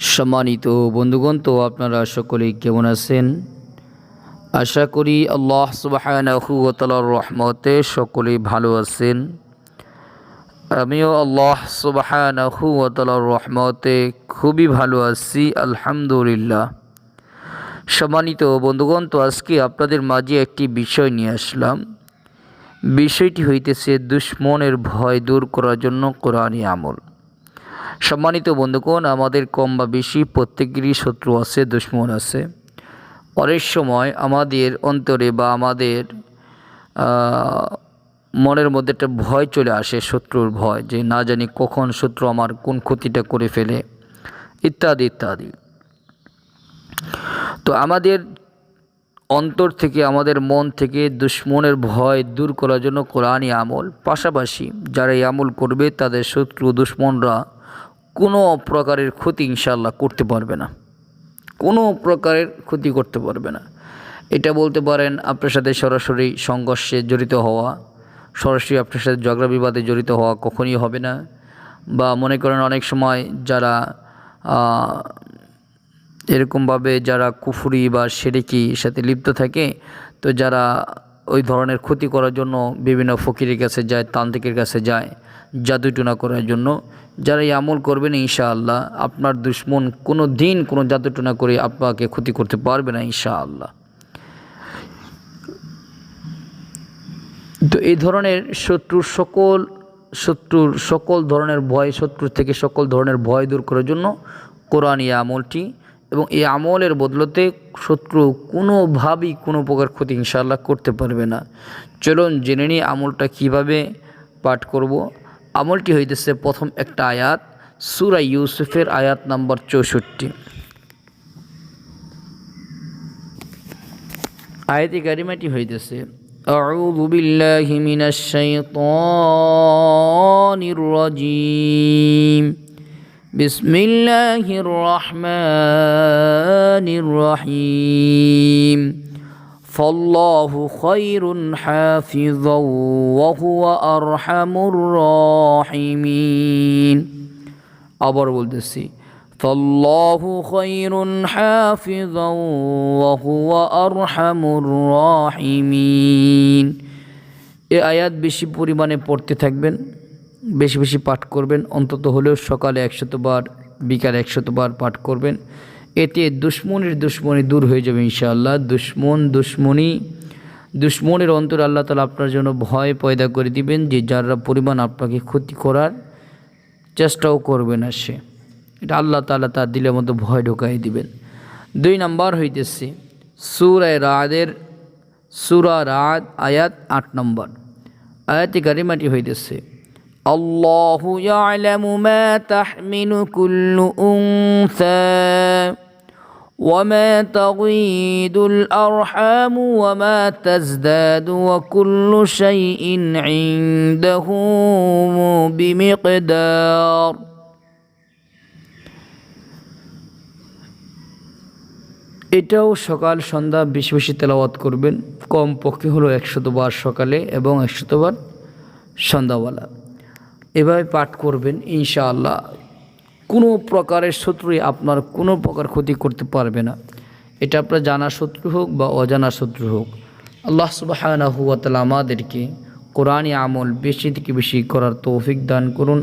সম্মানিত বন্ধুগণ, তো আপনারা সকলেই কেমন আছেন? আশা করি আল্লাহ সুবাহর রহমতে সকলেই ভালো আছেন। আমিও আল্লাহ সুবাহর রহমতে খুবই ভালো আছি, আলহামদুলিল্লাহ। সম্মানিত বন্ধুগণ, তো আজকে আপনাদের মাঝে একটি বিষয় নিয়ে আসলাম। বিষয়টি হইতেছে দুশ্মনের ভয় দূর করার জন্য কোরআনী আমল। সম্মানিত বন্ধুগণ, আমাদের কম বা বেশি প্রত্যেকেরই শত্রু আছে, দুশ্মন আছে। অনেক সময় আমাদের অন্তরে বা আমাদের মনের মধ্যে একটা ভয় চলে আসে, শত্রুর ভয়, যে না জানি কখন শত্রু আমার কোন ক্ষতিটা করে ফেলে, ইত্যাদি ইত্যাদি। তো আমাদের অন্তর থেকে, আমাদের মন থেকে দুশ্মনের ভয় দূর করার জন্য কোরআনই আমল। পাশাপাশি যারা এই আমল করবে, তাদের শত্রু, দুশ্মনরা কোনো প্রকারের ক্ষতি ইনশাল্লাহ করতে পারবে না। কোনো প্রকারের ক্ষতি করতে পারবে না। এটা বলতে পারেন, আপনার সাথে সরাসরি সংঘর্ষে জড়িত হওয়া, সরাসরি আপনার সাথে ঝগড়া বিবাদে জড়িত হওয়া কখনই হবে না। বা মনে করেন অনেক সময় যারা এরকমভাবে যারা কুফুরি বা সেরেকি সাথে লিপ্ত থাকে, তো যারা ওই ধরনের ক্ষতি করার জন্য বিভিন্ন ফকিরের কাছে যায়, তান্ত্রিকের কাছে যায়, জাদুটুনা করার জন্য। যারা এই আমল করবেন ইনশাআল্লাহ, আপনার দুশ্মন কোনো দিন কোনো জাদুটুনা করে আপনাকে ক্ষতি করতে পারবে না, ইনশাআল্লাহ। তো এই ধরনের শত্রুর সকল শত্রুর সকল ধরনের ভয়, শত্রুর থেকে সকল ধরনের ভয় দূর করার জন্য কোরআন আমলটি এবং এই আমলের বদলতে শত্রু কোনোভাবেই কোনো প্রকার ক্ষতি ইনশাআল্লাহ করতে পারবে না চলুন জেনে নিই আমলটা কিভাবে পাঠ করব আমলটি হইতেছে প্রথম একটা আয়াত সুরা ইউসুফের আয়াত নাম্বার চৌষট্টি আয়াতি কারিমাটি হইতেছে أعوذ بالله من الشيطان الرجيم بسم الله الرحمن الرحيم فالله خير حافظا وهو أرحم الراحمين আবার বলতেছি فالله خير حافظا وهو أرحم الراحمين এ আয়াত বেশি পরিমাণে পড়তে থাকবেন বেশি বেশি পাঠ করবেন, অন্তত হলেও সকালে একশতবার বিকালে একশতবার পাঠ করবেন। এতে দুশ্মনের দুশ্মনী দূর হয়ে যাবে ইনশাআল্লাহ। দুশ্মন, দুশ্মনী, দুশ্মনের অন্তর আল্লাহ তালা আপনার জন্য ভয় পয়দা করে দিবেন যে যারা পরিমাণ আপনাকে ক্ষতি করার চেষ্টাও করবে না সে। এটা আল্লাহ তালা তার দিলের মতো ভয় ঢোকাই দিবেন। দুই নম্বর হইতেছে সুরায় রাদের সুরা রাদ আয়াত আট নম্বর। আয়াতি কারিমাটি হইতেছে الله يعلم ما تحمل كل أنثى وما تغيد الأرحام وما تزداد وكل شيء عنده بمقدار এটাও সকাল সন্ধ্যা বেশি বেশি তেলাওয়াত করবেন কম পক্ষে হলো একশতবার সকালে এবং একশতবার সন্ধ্যাবেলা এভাবে পাঠ করবেন, ইনশাআল্লাহ। কোনো প্রকারের শত্রুই আপনার কোনো প্রকার ক্ষতি করতে পারবে না। এটা আপনার জানা শত্রু হোক বা অজানা শত্রু হোক। আল্লাহ সুবাহ আমাদেরকে কোরআনী আমল বেশি থেকে বেশি করার তৌফিক দান করুন